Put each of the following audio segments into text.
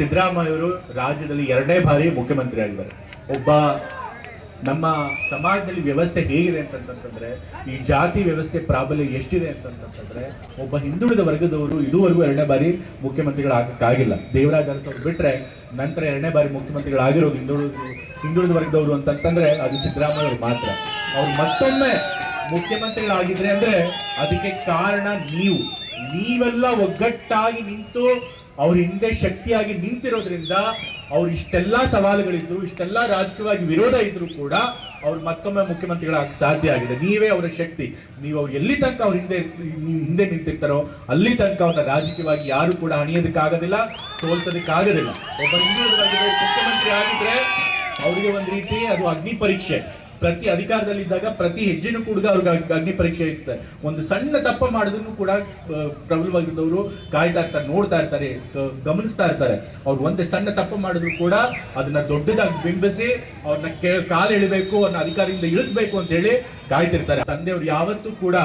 ಸಿದ್ದರಾಮಯ್ಯ ಅವರು ರಾಜ್ಯದಲ್ಲಿ ಎರಡನೇ ಬಾರಿ ಮುಖ್ಯಮಂತ್ರಿ ಆಗಿದ್ದಾರೆ ಒಬ್ಬ ನಮ್ಮ ಸಮಾಜದಲ್ಲಿ ವ್ಯವಸ್ಥೆ ಹೇಗಿದೆ ಅಂತಂತಂದ್ರೆ, ಈ ಜಾತಿ ವ್ಯವಸ್ಥೆ ಪ್ರಾಬಲ್ಯ ಎಷ್ಟಿದೆ ಅಂತಂತಂದ್ರೆ, ಒಬ್ಬ ಹಿಂದುಳಿದ ವರ್ಗದವರು ಇದುವರೆಗೂ ಎರಡನೇ ಬಾರಿ ಮುಖ್ಯಮಂತ್ರಿಗಳಾಗಕ್ಕಾಗಿಲ್ಲ. ದೇವರಾಜ ಅರಸು ಅವರು ಬಿಟ್ರೆ ನಂತರ ಎರಡನೇ ಬಾರಿ ಮುಖ್ಯಮಂತ್ರಿಗಳಾಗಿರೋ ಹಿಂದುಳಿದ ಹಿಂದುಳಿದ ವರ್ಗದವರು ಅಂತಂತಂದ್ರೆ ಅದು ಸಿದ್ದರಾಮಯ್ಯ ಅವರು ಮಾತ್ರ. ಅವ್ರು ಮತ್ತೊಮ್ಮೆ ಮುಖ್ಯಮಂತ್ರಿಗಳಾಗಿದ್ರೆ ಅಂದ್ರೆ, ಅದಕ್ಕೆ ಕಾರಣ ನೀವು. ನೀವೆಲ್ಲ ಒಗ್ಗಟ್ಟಾಗಿ ನಿಂತು ಅವ್ರ ಹಿಂದೆ ಶಕ್ತಿಯಾಗಿ ನಿಂತಿರೋದ್ರಿಂದ ಅವ್ರು ಇಷ್ಟೆಲ್ಲಾ ಸವಾಲುಗಳಿದ್ರು, ಇಷ್ಟೆಲ್ಲಾ ರಾಜಕೀಯವಾಗಿ ವಿರೋಧ ಇದ್ರು ಕೂಡ ಅವ್ರು ಮತ್ತೊಮ್ಮೆ ಮುಖ್ಯಮಂತ್ರಿಗಳಾಗಕ್ಕೆ ಸಾಧ್ಯ ಆಗಿದೆ. ನೀವೇ ಅವರ ಶಕ್ತಿ. ನೀವು ಅವ್ರು ಎಲ್ಲಿ ತನಕ ಅವ್ರ ಹಿಂದೆ ಹಿಂದೆ ನಿಂತಿರ್ತಾರೋ, ಅಲ್ಲಿ ತನಕ ಅವ್ರನ್ನ ರಾಜಕೀಯವಾಗಿ ಯಾರು ಕೂಡ ಹಣಿಯೋದಕ್ಕಾಗೋದಿಲ್ಲ ಸೋಲ್ಸೋದಕ್ಕಾಗೋದಿಲ್ಲ. ಒಬ್ಬ ಮುಖ್ಯಮಂತ್ರಿ ಆಗಿದ್ರೆ ಅವರಿಗೆ ಒಂದ್ ರೀತಿ ಅದು ಅಗ್ನಿ ಪರೀಕ್ಷೆ. ಪ್ರತಿ ಅಧಿಕಾರದಲ್ಲಿದ್ದಾಗ ಪ್ರತಿ ಹೆಜ್ಜೆನೂ ಕೂಡ ಅವ್ರಿಗೆ ಅಗ್- ಅಗ್ನಿ ಪರೀಕ್ಷೆ ಇರ್ತದೆ. ಒಂದು ಸಣ್ಣ ತಪ್ಪ ಮಾಡಿದ್ರು ಕೂಡ ಪ್ರಬಲವಾಗಿದ್ದವರು ಕಾಯ್ತಾ ಇರ್ತಾರೆ, ನೋಡ್ತಾ ಇರ್ತಾರೆ ಗಮನಿಸ್ತಾ ಇರ್ತಾರೆ. ಅವ್ರು ಒಂದೇ ಸಣ್ಣ ತಪ್ಪು ಮಾಡಿದ್ರು ಕೂಡ ಅದನ್ನ ದೊಡ್ಡದಾಗಿ ಬಿಂಬಿಸಿ ಅವ್ರನ್ನ ಕಾಲು ಎಳಿಬೇಕು ಅವ್ರನ್ನ ಅಧಿಕಾರದಿಂದ ಇಳಿಸ್ಬೇಕು ಅಂತ ಹೇಳಿ ಕಾಯ್ತಿರ್ತಾರೆ. ತಂದೆಯವರು ಯಾವತ್ತೂ ಕೂಡ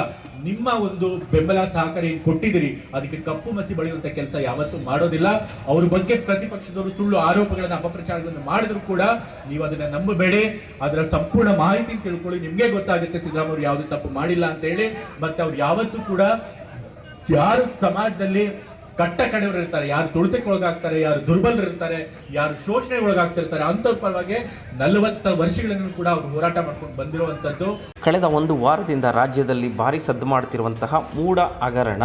ನಿಮ್ಮ ಒಂದು ಬೆಂಬಲ ಸಹಕಾರ ಏನು ಕೊಟ್ಟಿದ್ದೀರಿ, ಅದಕ್ಕೆ ಕಪ್ಪು ಮಸಿ ಬಳಿಯುವಂತ ಕೆಲಸ ಯಾವತ್ತೂ ಮಾಡೋದಿಲ್ಲ. ಅವ್ರ ಬಗ್ಗೆ ಪ್ರತಿಪಕ್ಷದವರು ಸುಳ್ಳು ಆರೋಪಗಳನ್ನ, ಅಪಪ್ರಚಾರಗಳನ್ನು ಮಾಡಿದ್ರು ಕೂಡ ನೀವು ಅದನ್ನ ನಂಬಬೇಡಿ. ಅದರ ಸಂಪೂರ್ಣ ಮಾಹಿತಿ ತಿಳ್ಕೊಳ್ಳಿ. ನಿಮ್ಗೆ ಗೊತ್ತಾಗುತ್ತೆ ಸಿದ್ದರಾಮಯ್ಯ ಯಾವ್ದು ತಪ್ಪು ಮಾಡಿಲ್ಲ ಅಂತ ಹೇಳಿ. ಮತ್ತೆ ಅವ್ರು ಯಾವತ್ತೂ ಕೂಡ ಯಾರು ಸಮಾಜದಲ್ಲಿ ಕಟ್ಟ ಕಡೆಯವರು ಇರ್ತಾರೆ, ಯಾರು ತುಳಿತಕ್ಕೆ ಒಳಗಾಗ್ತಾರೆ ಯಾರು ದುರ್ಬಲರು ಇರ್ತಾರೆ ಯಾರು ಶೋಷಣೆ ಒಳಗಾಗ್ತಿರ್ತಾರೆ ಅಂತವ್ರ ಪರವಾಗಿ ನಲವತ್ತ ವರ್ಷಗಳನ್ನು ಕೂಡ ಅವರು ಹೋರಾಟ ಮಾಡ್ಕೊಂಡು ಬಂದಿರುವಂತದ್ದು. ಕಳೆದ ಒಂದು ವಾರದಿಂದ ರಾಜ್ಯದಲ್ಲಿ ಭಾರಿ ಸದ್ದು ಮಾಡ್ತಿರುವಂತಹ ಮೂಡ ಹಗರಣ.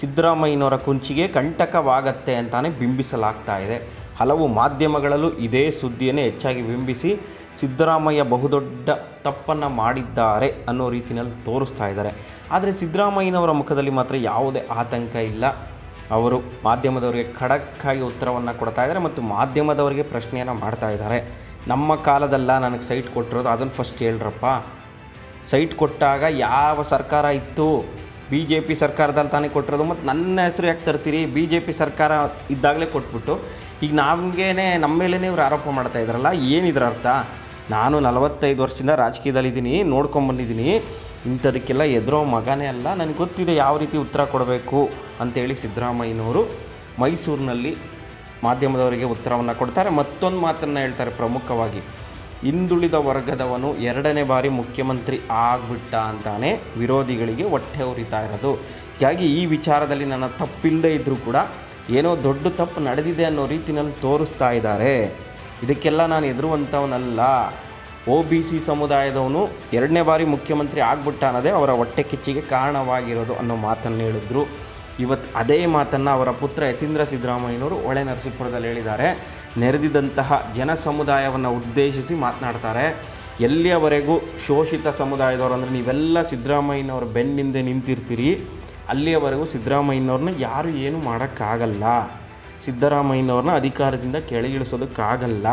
ಸಿದ್ದರಾಮಯ್ಯನವರ ಕುಂಚಿಗೆ ಕಂಟಕವಾಗತ್ತೆ ಅಂತಾನೆ ಬಿಂಬಿಸಲಾಗ್ತಾ ಇದೆ. ಹಲವು ಮಾಧ್ಯಮಗಳಲ್ಲೂ ಇದೇ ಸುದ್ದಿಯನ್ನೇ ಹೆಚ್ಚಾಗಿ ಬಿಂಬಿಸಿ ಸಿದ್ದರಾಮಯ್ಯ ಬಹುದೊಡ್ಡ ತಪ್ಪನ್ನು ಮಾಡಿದ್ದಾರೆ ಅನ್ನೋ ರೀತಿಯಲ್ಲಿ ತೋರಿಸ್ತಾ ಇದ್ದಾರೆ. ಆದರೆ ಸಿದ್ದರಾಮಯ್ಯನವರ ಮುಖದಲ್ಲಿ ಮಾತ್ರ ಯಾವುದೇ ಆತಂಕ ಇಲ್ಲ. ಅವರು ಮಾಧ್ಯಮದವರಿಗೆ ಖಡಕ್ಕಾಗಿ ಉತ್ತರವನ್ನು ಕೊಡ್ತಾ ಇದ್ದಾರೆ ಮತ್ತು ಮಾಧ್ಯಮದವರಿಗೆ ಪ್ರಶ್ನೆಯನ್ನು ಮಾಡ್ತಾ ಇದ್ದಾರೆ. ನಮ್ಮ ಕಾಲದಲ್ಲ ನನಗೆ ಸೈಟ್ ಕೊಟ್ಟಿರೋದು, ಅದನ್ನು ಫಸ್ಟ್ ಹೇಳ್ರಪ್ಪ. ಸೈಟ್ ಕೊಟ್ಟಾಗ ಯಾವ ಸರ್ಕಾರ ಇತ್ತು? ಬಿ ಜೆ ಪಿ ಸರ್ಕಾರದಲ್ಲಿ ತಾನೇ ಕೊಟ್ಟಿರೋದು, ಮತ್ತು ನನ್ನ ಹೆಸರು ಯಾಕೆ ತರ್ತೀರಿ? ಬಿ ಜೆ ಪಿ ಸರ್ಕಾರ ಇದ್ದಾಗಲೇ ಕೊಟ್ಬಿಟ್ಟು. ಈಗ ನಮಗೇನೆ ನಮ್ಮ ಮೇಲೇ ಇವ್ರು ಆರೋಪ ಮಾಡ್ತಾ ಇದ್ದಾರಲ್ಲ ಏನಿದ್ರ ಅರ್ಥ ನಾನು ನಲವತ್ತೈದು ವರ್ಷದಿಂದ ರಾಜಕೀಯದಲ್ಲಿದ್ದೀನಿ ನೋಡ್ಕೊಂಬಂದಿದ್ದೀನಿ ಇಂಥದಕ್ಕೆಲ್ಲ ಎದುರೋ ಮಗನೇ ಅಲ್ಲ. ನನಗೆ ಗೊತ್ತಿದೆ ಯಾವ ರೀತಿ ಉತ್ತರ ಕೊಡಬೇಕು ಅಂತೇಳಿ ಸಿದ್ದರಾಮಯ್ಯನವರು ಮೈಸೂರಿನಲ್ಲಿ ಮಾಧ್ಯಮದವರಿಗೆ ಉತ್ತರವನ್ನು ಕೊಡ್ತಾರೆ. ಮತ್ತೊಂದು ಮಾತನ್ನು ಹೇಳ್ತಾರೆ ಪ್ರಮುಖವಾಗಿ. ಹಿಂದುಳಿದ ವರ್ಗದವನು ಎರಡನೇ ಬಾರಿ ಮುಖ್ಯಮಂತ್ರಿ ಆಗ್ಬಿಟ್ಟ ಅಂತಾನೆ ವಿರೋಧಿಗಳಿಗೆ ಹೊಟ್ಟೆ ಉರಿತಾ ಇರೋದು. ಹೀಗಾಗಿ ಈ ವಿಚಾರದಲ್ಲಿ ನನ್ನ ತಪ್ಪಿಲ್ಲದೆ ಇದ್ದರೂ ಕೂಡ ಏನೋ ದೊಡ್ಡ ತಪ್ಪು ನಡೆದಿದೆ ಅನ್ನೋ ರೀತಿನಲ್ಲಿ ತೋರಿಸ್ತಾ ಇದ್ದಾರೆ. ಇದಕ್ಕೆಲ್ಲ ನಾನು ಎದುರುವಂಥವನಲ್ಲ ಒ ಬಿ ಸಿ ಸಮುದಾಯದವನು ಎರಡನೇ ಬಾರಿ ಮುಖ್ಯಮಂತ್ರಿ ಆಗ್ಬಿಟ್ಟ ಅನ್ನೋದೇ ಅವರ ಹೊಟ್ಟೆ ಕಿಚ್ಚಿಗೆ ಕಾರಣವಾಗಿರೋದು ಅನ್ನೋ ಮಾತನ್ನು ಹೇಳಿದ್ರು. ಇವತ್ತು ಅದೇ ಮಾತನ್ನು ಅವರ ಪುತ್ರ ಯತೀಂದ್ರ ಸಿದ್ದರಾಮಯ್ಯನವರು ಹೊಳೆ ನರಸೀಪುರದಲ್ಲಿ ಹೇಳಿದ್ದಾರೆ. ನೆರೆದಿದ್ದಂತಹ ಜನ ಸಮುದಾಯವನ್ನು ಉದ್ದೇಶಿಸಿ ಮಾತನಾಡ್ತಾರೆ. ಎಲ್ಲಿಯವರೆಗೂ ಶೋಷಿತ ಸಮುದಾಯದವರು ಅಂದರೆ ನೀವೆಲ್ಲ ಸಿದ್ದರಾಮಯ್ಯನವರ ಬೆನ್ನಿಂದೆ ನಿಂತಿರ್ತೀರಿ, ಅಲ್ಲಿಯವರೆಗೂ ಸಿದ್ದರಾಮಯ್ಯನವ್ರನ್ನ ಯಾರು ಏನು ಮಾಡೋಕ್ಕಾಗಲ್ಲ. ಸಿದ್ದರಾಮಯ್ಯನವ್ರನ್ನ ಅಧಿಕಾರದಿಂದ ಕೆಳಗಿಳಿಸೋದಕ್ಕಾಗಲ್ಲ.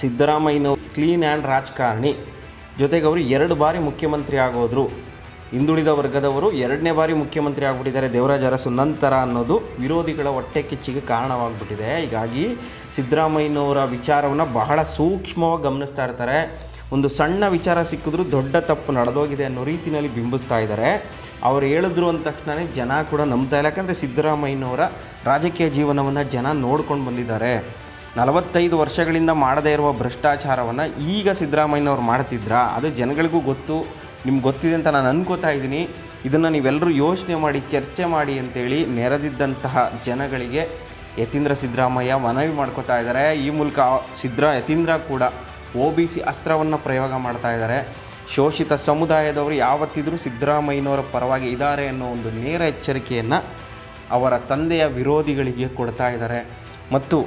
ಸಿದ್ದರಾಮಯ್ಯನವ್ರು ಕ್ಲೀನ್ ಆ್ಯಂಡ್ ರಾಜಕಾರಣಿ. ಜೊತೆಗೆ ಅವರು ಎರಡು ಬಾರಿ ಮುಖ್ಯಮಂತ್ರಿ ಆಗೋದ್ರು. ಹಿಂದುಳಿದ ವರ್ಗದವರು ಎರಡನೇ ಬಾರಿ ಮುಖ್ಯಮಂತ್ರಿ ಆಗಿಬಿಟ್ಟಿದ್ದಾರೆ ದೇವರಾಜ ಅರಸು. ನಂತರ ಅನ್ನೋದು ವಿರೋಧಿಗಳ ಹೊಟ್ಟೆ ಕಿಚ್ಚಿಗೆ ಕಾರಣವಾಗ್ಬಿಟ್ಟಿದೆ. ಹೀಗಾಗಿ ಸಿದ್ದರಾಮಯ್ಯನವರ ವಿಚಾರವನ್ನು ಬಹಳ ಸೂಕ್ಷ್ಮವಾಗಿ ಗಮನಿಸ್ತಾ ಇರ್ತಾರೆ. ಒಂದು ಸಣ್ಣ ವಿಚಾರ ಸಿಕ್ಕಿದ್ರೂ ದೊಡ್ಡ ತಪ್ಪು ನಡೆದೋಗಿದೆ ಅನ್ನೋ ರೀತಿಯಲ್ಲಿ ಬಿಂಬಿಸ್ತಾ ಇದ್ದಾರೆ. ಅವ್ರು ಹೇಳಿದ್ರು ಅಂದ ತಕ್ಷಣವೇ ಜನ ಕೂಡ ನಂಬ್ತಾ ಇಲ್ಲ. ಯಾಕಂದರೆ ಸಿದ್ದರಾಮಯ್ಯನವರ ರಾಜಕೀಯ ಜೀವನವನ್ನು ಜನ ನೋಡ್ಕೊಂಡು ಬಂದಿದ್ದಾರೆ. ನಲವತ್ತೈದು ವರ್ಷಗಳಿಂದ ಮಾಡದೇ ಇರುವ ಭ್ರಷ್ಟಾಚಾರವನ್ನು ಈಗ ಸಿದ್ದರಾಮಯ್ಯನವ್ರು ಮಾಡ್ತಿದ್ರಾ? ಅದು ಜನಗಳಿಗೂ ಗೊತ್ತು. ನಿಮ್ಗೆ ಗೊತ್ತಿದೆ ಅಂತ ನಾನು ಅನ್ಕೋತಾ ಇದ್ದೀನಿ. ಇದನ್ನು ನೀವೆಲ್ಲರೂ ಯೋಚನೆ ಮಾಡಿ, ಚರ್ಚೆ ಮಾಡಿ ಅಂತೇಳಿ ನೆರೆದಿದ್ದಂತಹ ಜನಗಳಿಗೆ ಯತೀಂದ್ರ ಸಿದ್ದರಾಮಯ್ಯ ಮನವಿ ಮಾಡ್ಕೋತಾ ಇದ್ದಾರೆ. ಈ ಮೂಲಕ ಸಿದ್ದರ ಯತೀಂದ್ರ ಕೂಡ ಒ ಬಿ ಸಿ ಅಸ್ತ್ರವನ್ನು ಪ್ರಯೋಗ ಮಾಡ್ತಾ ಇದ್ದಾರೆ. ಶೋಷಿತ ಸಮುದಾಯದವರು ಯಾವತ್ತಿದ್ರೂ ಸಿದ್ದರಾಮಯ್ಯನವರ ಪರವಾಗಿ ಇದ್ದಾರೆ ಅನ್ನೋ ಒಂದು ನೇರ ಎಚ್ಚರಿಕೆಯನ್ನು ಅವರ ತಂದೆಯ ವಿರೋಧಿಗಳಿಗೆ ಕೊಡ್ತಾ ಇದ್ದಾರೆ. ಮತ್ತು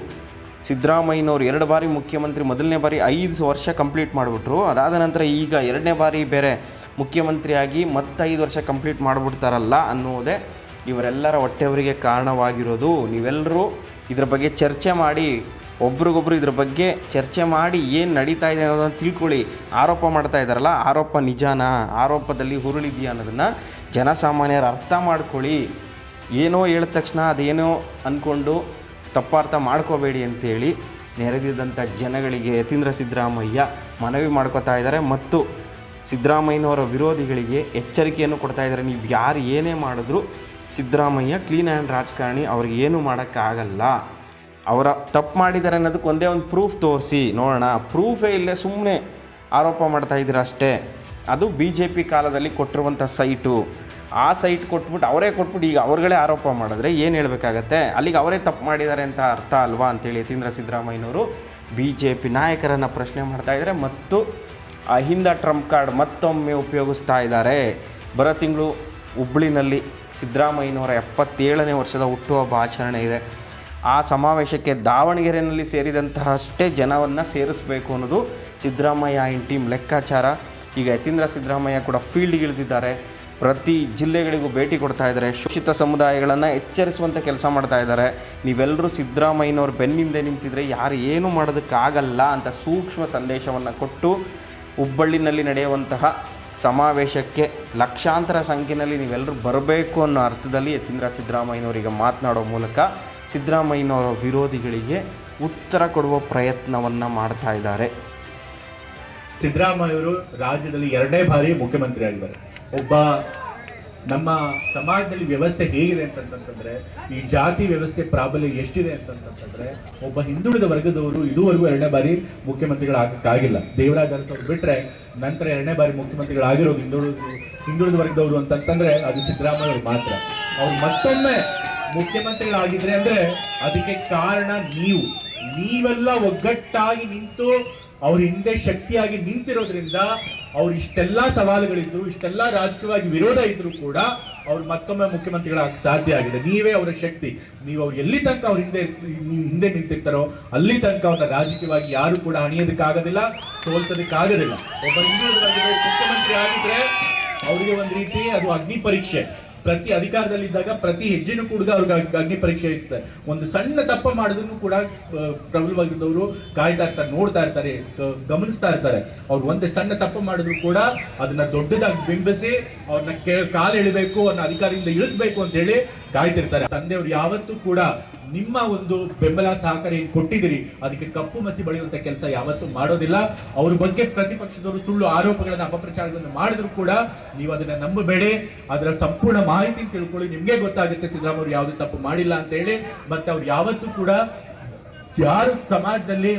ಸಿದ್ದರಾಮಯ್ಯನವರು ಎರಡು ಬಾರಿ ಮುಖ್ಯಮಂತ್ರಿ, ಮೊದಲನೇ ಬಾರಿ ಐದು ವರ್ಷ ಕಂಪ್ಲೀಟ್ ಮಾಡಿಬಿಟ್ರು. ಅದಾದ ನಂತರ ಈಗ ಎರಡನೇ ಬಾರಿ ಬೇರೆ ಮುಖ್ಯಮಂತ್ರಿಯಾಗಿ ಮತ್ತೈದು ವರ್ಷ ಕಂಪ್ಲೀಟ್ ಮಾಡಿಬಿಡ್ತಾರಲ್ಲ ಅನ್ನುವುದೇ ಇವರೆಲ್ಲರ ಹೊಟ್ಟೆಯವರಿಗೆ ಕಾರಣವಾಗಿರೋದು. ನೀವೆಲ್ಲರೂ ಇದರ ಬಗ್ಗೆ ಚರ್ಚೆ ಮಾಡಿ ಒಬ್ರಿಗೊಬ್ರು ಇದ್ರ ಬಗ್ಗೆ ಚರ್ಚೆ ಮಾಡಿ ಏನು ನಡೀತಾ ಇದೆ ಅನ್ನೋದನ್ನು ತಿಳ್ಕೊಳ್ಳಿ. ಆರೋಪ ಮಾಡ್ತಾ ಇದ್ದಾರಲ್ಲ, ಆರೋಪ ನಿಜಾನಾ? ಆರೋಪದಲ್ಲಿ ಹುರುಳಿದೆಯಾ ಅನ್ನೋದನ್ನು ಜನಸಾಮಾನ್ಯರು ಅರ್ಥ ಮಾಡ್ಕೊಳ್ಳಿ. ಏನೋ ಹೇಳಿದ ತಕ್ಷಣ ಅದೇನೋ ಅಂದ್ಕೊಂಡು ತಪ್ಪಾರ್ಥ ಮಾಡ್ಕೋಬೇಡಿ ಅಂತೇಳಿ ನೆರೆದಿದ್ದಂಥ ಜನಗಳಿಗೆ ಯತೀಂದ್ರ ಸಿದ್ದರಾಮಯ್ಯ ಮನವಿ ಮಾಡ್ಕೋತಾ ಇದ್ದಾರೆ ಮತ್ತು ಸಿದ್ದರಾಮಯ್ಯನವರ ವಿರೋಧಿಗಳಿಗೆ ಎಚ್ಚರಿಕೆಯನ್ನು ಕೊಡ್ತಾ ಇದ್ದಾರೆ. ನೀವು ಯಾರು ಏನೇ ಮಾಡಿದ್ರು ಸಿದ್ದರಾಮಯ್ಯ ಕ್ಲೀನ್ ಆ್ಯಂಡ್ ರಾಜಕಾರಣಿ, ಅವ್ರಿಗೆ ಏನು ಮಾಡೋಕ್ಕಾಗಲ್ಲ. ಅವರ ತಪ್ಪು ಮಾಡಿದ್ದಾರೆ ಅನ್ನೋದಕ್ಕೆ ಒಂದೇ ಒಂದು ಪ್ರೂಫ್ ತೋರಿಸಿ, ನೋಡೋಣ. ಪ್ರೂಫೇ ಇಲ್ಲೇ ಸುಮ್ಮನೆ ಆರೋಪ ಮಾಡ್ತಾ ಇದ್ದೀರ ಅಷ್ಟೇ. ಅದು ಬಿ ಜೆ ಪಿ ಕಾಲದಲ್ಲಿ ಕೊಟ್ಟಿರುವಂಥ ಸೈಟು ಆ ಸೈಟ್ ಕೊಟ್ಬಿಟ್ಟು ಅವರೇ ಕೊಟ್ಬಿಟ್ಟು ಈಗ ಅವ್ರುಗಳೇ ಆರೋಪ ಮಾಡಿದ್ರೆ ಏನು ಹೇಳಬೇಕಾಗತ್ತೆ? ಅಲ್ಲಿಗೆ ಅವರೇ ತಪ್ಪು ಮಾಡಿದ್ದಾರೆ ಅಂತ ಅರ್ಥ ಅಲ್ವಾ ಅಂತೇಳಿ ಯತೀಂದ್ರ ಸಿದ್ದರಾಮಯ್ಯನವರು ಬಿ ಜೆ ಪಿ ನಾಯಕರನ್ನು ಪ್ರಶ್ನೆ ಮಾಡ್ತಾ ಇದ್ದಾರೆ. ಮತ್ತು ಅಹಿಂದ ಟ್ರಂಪ್ ಕಾರ್ಡ್ ಮತ್ತೊಮ್ಮೆ ಉಪಯೋಗಿಸ್ತಾ ಇದ್ದಾರೆ. ಬರೋ ತಿಂಗಳು ಹುಬ್ಳಿನಲ್ಲಿ ಸಿದ್ದರಾಮಯ್ಯನವರ ಎಪ್ಪತ್ತೇಳನೇ ವರ್ಷದ ಹುಟ್ಟುಹಬ್ಬ ಆಚರಣೆ ಇದೆ. ಆ ಸಮಾವೇಶಕ್ಕೆ ದಾವಣಗೆರೆಯಲ್ಲಿ ಸೇರಿದಂತಹ ಅಷ್ಟೇ ಜನವನ್ನು ಸೇರಿಸಬೇಕು ಅನ್ನೋದು ಸಿದ್ದರಾಮಯ್ಯ ಇನ್ ಟೀಮ್ ಲೆಕ್ಕಾಚಾರ. ಈಗ ಯತೀಂದ್ರ ಸಿದ್ದರಾಮಯ್ಯ ಕೂಡ ಫೀಲ್ಡ್ಗೆ ಇಳಿದಿದ್ದಾರೆ. ಪ್ರತಿ ಜಿಲ್ಲೆಗಳಿಗೂ ಭೇಟಿ ಕೊಡ್ತಾ ಇದ್ದಾರೆ. ಶೋಷಿತ ಸಮುದಾಯಗಳನ್ನು ಎಚ್ಚರಿಸುವಂಥ ಕೆಲಸ ಮಾಡ್ತಾ ಇದ್ದಾರೆ. ನೀವೆಲ್ಲರೂ ಸಿದ್ದರಾಮಯ್ಯನವ್ರ ಬೆನ್ನಿಂದೆ ನಿಂತಿದ್ರೆ ಯಾರು ಏನು ಮಾಡೋದಕ್ಕಾಗಲ್ಲ ಅಂತ ಸೂಕ್ಷ್ಮ ಸಂದೇಶವನ್ನು ಕೊಟ್ಟು ಹುಬ್ಬಳ್ಳಿನಲ್ಲಿ ನಡೆಯುವಂತಹ ಸಮಾವೇಶಕ್ಕೆ ಲಕ್ಷಾಂತರ ಸಂಖ್ಯೆಯಲ್ಲಿ ನೀವೆಲ್ಲರೂ ಬರಬೇಕು ಅನ್ನೋ ಅರ್ಥದಲ್ಲಿ ಯತೀಂದ್ರ ಸಿದ್ದರಾಮಯ್ಯನವರಿಗೆ ಮಾತನಾಡೋ ಮೂಲಕ ಸಿದ್ದರಾಮಯ್ಯನವರ ವಿರೋಧಿಗಳಿಗೆ ಉತ್ತರ ಕೊಡುವ ಪ್ರಯತ್ನವನ್ನು ಮಾಡ್ತಾ ಇದ್ದಾರೆ. ಸಿದ್ದರಾಮಯ್ಯವರು ರಾಜ್ಯದಲ್ಲಿ ಎರಡನೇ ಬಾರಿ ಮುಖ್ಯಮಂತ್ರಿ ಆಗಿದ್ದಾರೆ. ಒಬ್ಬ ನಮ್ಮ ಸಮಾಜದಲ್ಲಿ ವ್ಯವಸ್ಥೆ ಹೇಗಿದೆ ಅಂತಂತಂದ್ರೆ ಈ ಜಾತಿ ವ್ಯವಸ್ಥೆ ಪ್ರಾಬಲ್ಯ ಎಷ್ಟಿದೆ ಅಂತಂತಂದ್ರೆ ಒಬ್ಬ ಹಿಂದುಳಿದ ವರ್ಗದವರು ಇದುವರೆಗೂ ಎರಡನೇ ಬಾರಿ ಮುಖ್ಯಮಂತ್ರಿಗಳಾಗಕ್ಕಾಗಿಲ್ಲ. ದೇವರಾಜ ಅರಸ್ ಅವ್ರು ಬಿಟ್ರೆ ನಂತರ ಎರಡನೇ ಬಾರಿ ಮುಖ್ಯಮಂತ್ರಿಗಳಾಗಿರೋ ಹಿಂದುಳಿದ ಹಿಂದುಳಿದ ವರ್ಗದವರು ಅಂತಂತಂದ್ರೆ ಅದು ಸಿದ್ದರಾಮಯ್ಯ ಅವ್ರು ಮಾತ್ರ. ಅವ್ರು ಮತ್ತೊಮ್ಮೆ ಮುಖ್ಯಮಂತ್ರಿಗಳಾಗಿದ್ರೆ ಅಂದ್ರೆ ಅದಕ್ಕೆ ಕಾರಣ ನೀವು. ನೀವೆಲ್ಲ ಒಗ್ಗಟ್ಟಾಗಿ ನಿಂತು ಅವ್ರ ಹಿಂದೆ ಶಕ್ತಿಯಾಗಿ ನಿಂತಿರೋದ್ರಿಂದ ಅವ್ರು ಇಷ್ಟೆಲ್ಲಾ ಸವಾಲುಗಳಿದ್ರು, ಇಷ್ಟೆಲ್ಲಾ ರಾಜಕೀಯವಾಗಿ ವಿರೋಧ ಇದ್ರು ಕೂಡ ಅವ್ರು ಮತ್ತೊಮ್ಮೆ ಮುಖ್ಯಮಂತ್ರಿಗಳಾಗ ಸಾಧ್ಯ ಆಗಿದೆ. ನೀವೇ ಅವರ ಶಕ್ತಿ. ನೀವು ಅವ್ರು ಎಲ್ಲಿ ತನಕ ಅವ್ರ ಹಿಂದೆ ಹಿಂದೆ ನಿಂತಿರ್ತಾರೋ, ಅಲ್ಲಿ ತನಕ ಅವ್ರನ್ನ ರಾಜಕೀಯವಾಗಿ ಯಾರು ಕೂಡ ಹಣಿಯೋದಕ್ಕಾಗೋದಿಲ್ಲ ಸೋಲ್ಸೋದಕ್ಕಾಗೋದಿಲ್ಲ. ಒಬ್ಬ ಮುಖ್ಯಮಂತ್ರಿ ಆಗಿದ್ರೆ, ಅವರಿಗೆ ಒಂದ್ ರೀತಿ ಅದು ಅಗ್ನಿ ಪರೀಕ್ಷೆ. ಪ್ರತಿ ಅಧಿಕಾರದಲ್ಲಿದ್ದಾಗ ಪ್ರತಿ ಹೆಜ್ಜೆನೂ ಕೂಡ ಅವ್ರಿಗೆ ಅಗ್- ಅಗ್ನಿ ಪರೀಕ್ಷೆ ಇರ್ತದೆ. ಒಂದು ಸಣ್ಣ ತಪ್ಪ ಮಾಡಿದ್ರು ಕೂಡ ಪ್ರಬಲವಾಗಿದ್ದವರು ಕಾಯ್ತಾ ಇರ್ತಾರೆ, ನೋಡ್ತಾ ಇರ್ತಾರೆ ಗಮನಿಸ್ತಾ ಇರ್ತಾರೆ. ಅವ್ರು ಒಂದೇ ಸಣ್ಣ ತಪ್ಪು ಮಾಡಿದ್ರು ಕೂಡ ಅದನ್ನ ದೊಡ್ಡದಾಗಿ ಬಿಂಬಿಸಿ ಅವ್ರನ್ನ ಕಾಲು ಎಳಿಬೇಕು ಅವ್ರನ್ನ ಅಧಿಕಾರದಿಂದ ಇಳಿಸ್ಬೇಕು ಅಂತ ಹೇಳಿ ಕಾಯ್ತಿರ್ತಾರೆ. ತಂದೆಯವರು ಯಾವತ್ತೂ ಕೂಡ ನಿಮ್ಮ ಒಂದು ಬೆಂಬಲ ಸಹಕಾರ ಏನ್ ಕೊಟ್ಟಿದ್ದೀರಿ, ಅದಕ್ಕೆ ಕಪ್ಪು ಮಸಿ ಬಳಿಯುವಂತ ಕೆಲಸ ಯಾವತ್ತೂ ಮಾಡೋದಿಲ್ಲ. ಅವ್ರ ಬಗ್ಗೆ ಪ್ರತಿಪಕ್ಷದವರು ಸುಳ್ಳು ಆರೋಪಗಳನ್ನ, ಅಪಪ್ರಚಾರಗಳನ್ನು ಮಾಡಿದ್ರು ಕೂಡ ನೀವು ಅದನ್ನ ನಂಬಬೇಡಿ. ಅದರ ಸಂಪೂರ್ಣ ಮಾಹಿತಿ ತಿಳ್ಕೊಳ್ಳಿ. ನಿಮ್ಗೆ ಗೊತ್ತಾಗುತ್ತೆ ಸಿದ್ದರಾಮಯ್ಯ ಯಾವುದೇ ತಪ್ಪು ಮಾಡಿಲ್ಲ ಅಂತ ಹೇಳಿ. ಮತ್ತೆ ಅವ್ರು ಯಾವತ್ತೂ ಕೂಡ ಯಾರು ಸಮಾಜದಲ್ಲಿ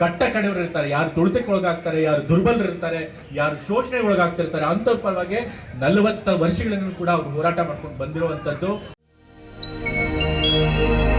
ಕಟ್ಟ ಕಡೆಯವರು ಇರ್ತಾರೆ, ಯಾರು ತುಳಿತಕ್ಕೆ ಒಳಗಾಗ್ತಾರೆ, ಯಾರು ದುರ್ಬಲರು ಇರ್ತಾರೆ, ಯಾರು ಶೋಷಣೆ ಒಳಗಾಗ್ತಿರ್ತಾರೆ ಪರವಾಗಿ ನಲವತ್ತ ವರ್ಷಗಳಿಂದ ಕೂಡ ಅವ್ರು ಹೋರಾಟ ಮಾಡ್ಕೊಂಡು Música